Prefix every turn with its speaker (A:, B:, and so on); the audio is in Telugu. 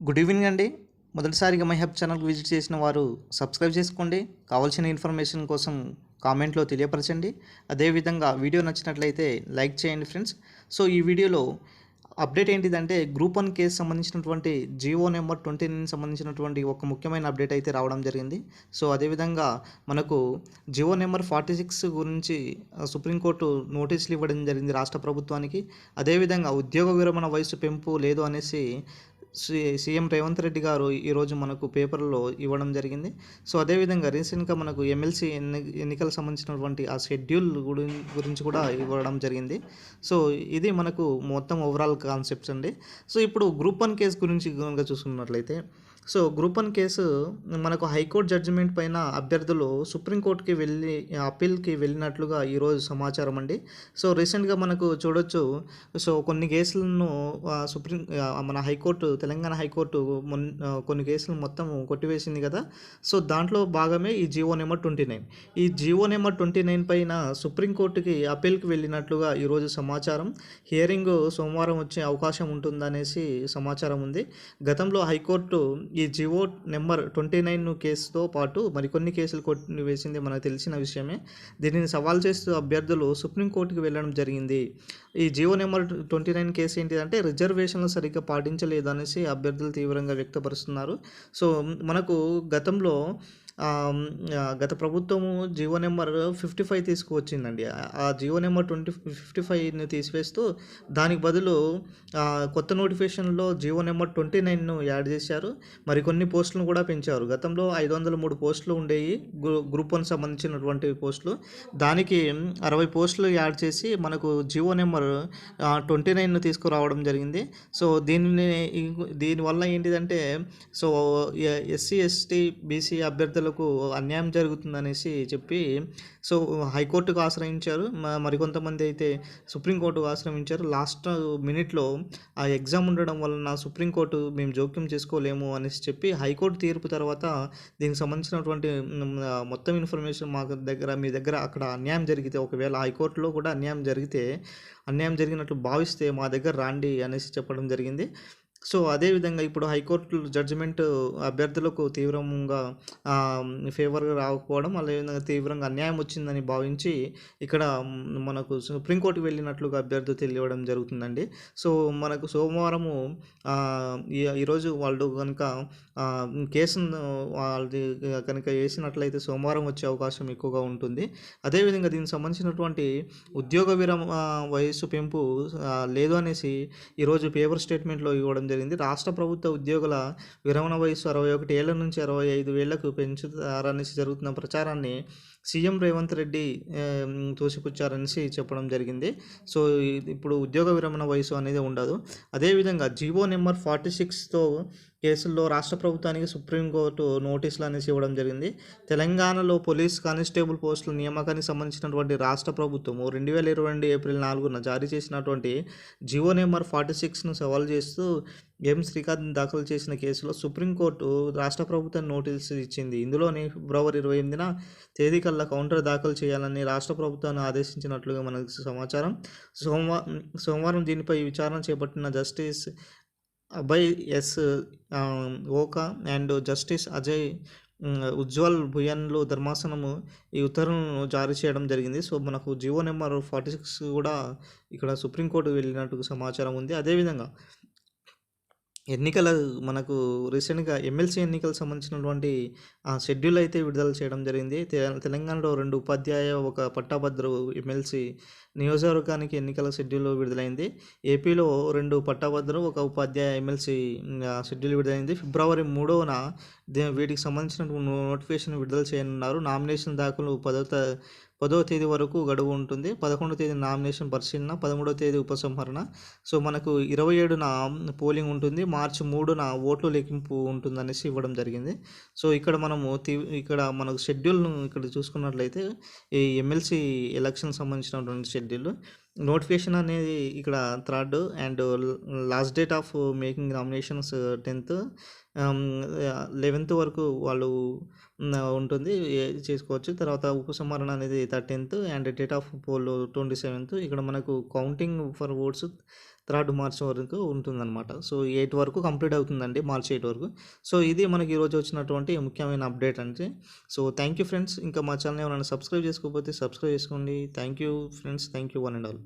A: గుడ్ ఈవినింగ్ అండి. మొదటిసారిగా మై హబ్ ఛానల్కి విజిట్ చేసిన వారు సబ్స్క్రైబ్ చేసుకోండి. కావాల్సిన ఇన్ఫర్మేషన్ కోసం కామెంట్లో తెలియపరచండి. అదేవిధంగా వీడియో నచ్చినట్లయితే లైక్ చేయండి ఫ్రెండ్స్. సో ఈ వీడియోలో అప్డేట్ ఏంటిదంటే గ్రూప్ వన్ కేసు సంబంధించినటువంటి జియో నెంబర్ ట్వంటీ నైన్ సంబంధించినటువంటి ఒక ముఖ్యమైన అప్డేట్ అయితే రావడం జరిగింది. సో అదేవిధంగా మనకు G O number forty six గురించి సుప్రీంకోర్టు నోటీసులు ఇవ్వడం జరిగింది రాష్ట్ర ప్రభుత్వానికి. అదేవిధంగా ఉద్యోగ విరమణ వయసు పెంపు లేదు అనేసి సీఎం రేవంత్ రెడ్డి గారు ఈరోజు మనకు పేపర్లో ఇవ్వడం జరిగింది. సో అదేవిధంగా రీసెంట్గా మనకు ఎమ్మెల్సీ ఎన్ని ఎన్నికలకు సంబంధించినటువంటి ఆ షెడ్యూల్ గురించి కూడా ఇవ్వడం జరిగింది. సో ఇది మనకు మొత్తం ఓవరాల్ కాన్సెప్ట్స్ అండి. సో ఇప్పుడు గ్రూప్ వన్ కేసు గురించి కనుక చూసుకున్నట్లయితే సో గ్రూప్ వన్ కేసు మనకు హైకోర్టు జడ్జిమెంట్ పైన అభ్యర్థులు సుప్రీంకోర్టుకి వెళ్ళి అప్పీల్కి వెళ్ళినట్లుగా ఈరోజు సమాచారం అండి. సో రీసెంట్గా మనకు చూడొచ్చు సో కొన్ని కేసులను సుప్రీం మన హైకోర్టు తెలంగాణ హైకోర్టు మొన్ కొన్ని కేసులు మొత్తం కొట్టివేసింది కదా. సో దాంట్లో భాగమే ఈ జియో నెంబర్ ట్వంటీ నైన్. ఈ జియో నెంబర్ ట్వంటీ నైన్ పైన సుప్రీంకోర్టుకి అప్పీల్కి వెళ్ళినట్లుగా ఈరోజు సమాచారం. హియరింగ్ సోమవారం వచ్చే అవకాశం ఉంటుందనేసి సమాచారం ఉంది. గతంలో హైకోర్టు ఈ జివో నెంబర్ ట్వంటీ నైన్ కేసుతో పాటు మరికొన్ని కేసులు కొట్టి వేసింది మనకు తెలిసిన విషయమే. దీనిని సవాల్ చేస్తూ అభ్యర్థులు సుప్రీంకోర్టుకి వెళ్ళడం జరిగింది. ఈ G O number twenty nine case ఏంటిదంటే రిజర్వేషన్లు సరిగ్గా పాటించలేదు అనేసి అభ్యర్థులు తీవ్రంగా వ్యక్తపరుస్తున్నారు. సో మనకు గతంలో గత ప్రభుత్వము జియో నెంబర్ ఫిఫ్టీ ఫైవ్ తీసుకువచ్చిందండి. ఆ- ఆ జియో నెంబర్ ట్వంటీ ఫిఫ్టీ ఫైవ్ని తీసివేస్తూ దానికి బదులు కొత్త నోటిఫికేషన్లో జియో నెంబర్ ట్వంటీ నైన్ను యాడ్ చేశారు. మరికొన్ని పోస్టులను కూడా పెంచారు. గతంలో ఐదు వందల మూడు పోస్టులు ఉండేవి గ్రూ గ్రూప్ వన్ సంబంధించినటువంటి పోస్టులు. దానికి అరవై పోస్టులు యాడ్ చేసి మనకు జియో నెంబర్ ట్వంటీ నైన్ను తీసుకురావడం జరిగింది. సో దీనిని దీనివల్ల ఏంటిదంటే సో ఎస్సీ ఎస్టీ బీసీ ప్రజలకు అన్యాయం జరుగుతుందనేసి చెప్పి సో హైకోర్టుకు ఆశ్రయించారు. మరికొంతమంది అయితే సుప్రీంకోర్టుకు ఆశ్రయించారు. లాస్ట్ మినిట్లో ఆ ఎగ్జామ్ ఉండడం వలన సుప్రీంకోర్టు మేము జోక్యం చేసుకోలేము అనేసి చెప్పి హైకోర్టు తీర్పు తర్వాత దీనికి సంబంధించినటువంటి మొత్తం ఇన్ఫర్మేషన్ మాకు దగ్గర మీ దగ్గర అక్కడ అన్యాయం జరిగితే ఒకవేళ హైకోర్టులో కూడా అన్యాయం జరిగితే అన్యాయం జరిగినట్లు భావిస్తే మా దగ్గర రాండి అనేసి చెప్పడం జరిగింది. సో అదేవిధంగా ఇప్పుడు హైకోర్టు జడ్జిమెంట్ అభ్యర్థులకు తీవ్రంగా ఫేవర్గా రాకపోవడం అదేవిధంగా తీవ్రంగా అన్యాయం వచ్చిందని భావించి ఇక్కడ మనకు సుప్రీంకోర్టుకు వెళ్ళినట్లుగా అభ్యర్థులు తెలియడం జరుగుతుందండి. సో మనకు సోమవారము ఈ- ఈరోజు వాళ్ళు కనుక కేసును వాళ్ళది కనుక వేసినట్లయితే సోమవారం వచ్చే అవకాశం ఎక్కువగా ఉంటుంది. అదేవిధంగా దీనికి సంబంధించినటువంటి ఉద్యోగ విరమ వయస్సు పెంపు లేదు అనేసి ఈరోజు పేపర్ స్టేట్మెంట్లో ఇవ్వడం జరిగింది. రాష్ట్ర ప్రభుత్వ ఉద్యోగుల విరమణ వయసు అరవై ఒకటి ఏళ్ళ నుంచి అరవై ఐదు ఏళ్ళకు పెంచుతారనేసి జరుగుతున్న ప్రచారాన్ని సీఎం రేవంత్ రెడ్డి తోసిపుచ్చారనేసి చెప్పడం జరిగింది. సో ఇప్పుడు ఉద్యోగ విరమణ వయసు అనేది ఉండదు. అదేవిధంగా జీవో నెంబర్ ఫార్టీ సిక్స్తో కేసుల్లో రాష్ట్ర ప్రభుత్వానికి సుప్రీంకోర్టు నోటీసులు అనేసి ఇవ్వడం జరిగింది. తెలంగాణలో పోలీస్ కానిస్టేబుల్ పోస్టుల నియామకానికి సంబంధించినటువంటి రాష్ట్ర ప్రభుత్వము రెండు వేల ఇరవై రెండు ఏప్రిల్ నాలుగున జారీ చేసినటువంటి జివో నెంబర్ ఫార్టీ సిక్స్ను సవాల్ చేస్తూ ఎం శ్రీకాంత్ దాఖలు చేసిన కేసులో సుప్రీంకోర్టు రాష్ట్ర ప్రభుత్వం నోటీసు ఇచ్చింది. ఇందులోని ఫిబ్రవరి ఇరవై ఎనిమిదిన తేదీ కల్లా కౌంటర్ దాఖలు చేయాలని రాష్ట్ర ప్రభుత్వాన్ని ఆదేశించినట్లుగా మనకు సమాచారం. సోమవారం సోమవారం దీనిపై విచారణ చేపట్టిన justice Abhay S Oka and justice Ajay Ujjal భుయన్లు ధర్మాసనము ఈ ఉత్తర్వులను జారీ చేయడం జరిగింది. సో మనకు జియో నెంబర్ ఫార్టీ సిక్స్ కూడా ఇక్కడ సుప్రీంకోర్టు వెళ్ళినట్టు సమాచారం ఉంది. అదేవిధంగా ఎన్నికల మనకు రీసెంట్గా ఎమ్మెల్సీ ఎన్నికలకు సంబంధించినటువంటి షెడ్యూల్ అయితే విడుదల చేయడం జరిగింది. తె- తెలంగాణలో రెండు ఉపాధ్యాయ ఒక పట్టాభద్రు ఎమ్మెల్సీ నియోజకవర్గానికి ఎన్నికల షెడ్యూల్ విడుదలైంది. ఏపీలో రెండు పట్టాభద్రు ఒక ఉపాధ్యాయ ఎమ్మెల్సీ షెడ్యూల్ విడుదలైంది. ఫిబ్రవరి మూడవన దే- వీటికి సంబంధించిన నోటిఫికేషన్ విడుదల చేయనున్నారు. నామినేషన్ దాఖలు పదో పదో తేదీ వరకు గడువు ఉంటుంది. పదకొండో తేదీ నామినేషన్ పరిశీలన పదమూడో తేదీ ఉపసంహరణ. సో మనకు ఇరవై ఏడున పోలింగ్ ఉంటుంది. మార్చి మూడున ఓట్లు లెక్కింపు ఉంటుంది అనేసి ఇవ్వడం జరిగింది. సో ఇక్కడ మనము ఇక్కడ మనకు షెడ్యూల్ను ఇక్కడ చూసుకున్నట్లయితే ఈ ఎమ్మెల్సీ ఎలక్షన్ సంబంధించినటువంటి షెడ్యూల్. నోటిఫికేషన్ అనేది ఇక్కడ third and last date of making nominations tenth eleventh వరకు వాళ్ళు ఉంటుంది చేసుకోవచ్చు. తర్వాత ఉపసంహరణ అనేది thirteenth and date of poll twenty seventh. ఇక్కడ మనకు counting for votes third March వరకు ఉంటుందన్నమాట. సో ఎయిట్ వరకు కంప్లీట్ అవుతుందండి మార్చ్ ఎయిట్ వరకు. సో ఇది మనకి ఈరోజు వచ్చినటువంటి ముఖ్యమైన అప్డేట్ అంటే సో థ్యాంక్ యూ ఫ్రెండ్స్. ఇంకా మా ఛానల్ ఏమైనా సబ్స్క్రైబ్ చేసుకోకపోతే సబ్స్క్రైబ్ చేసుకోండి. Thank you friends. Thank you one and all.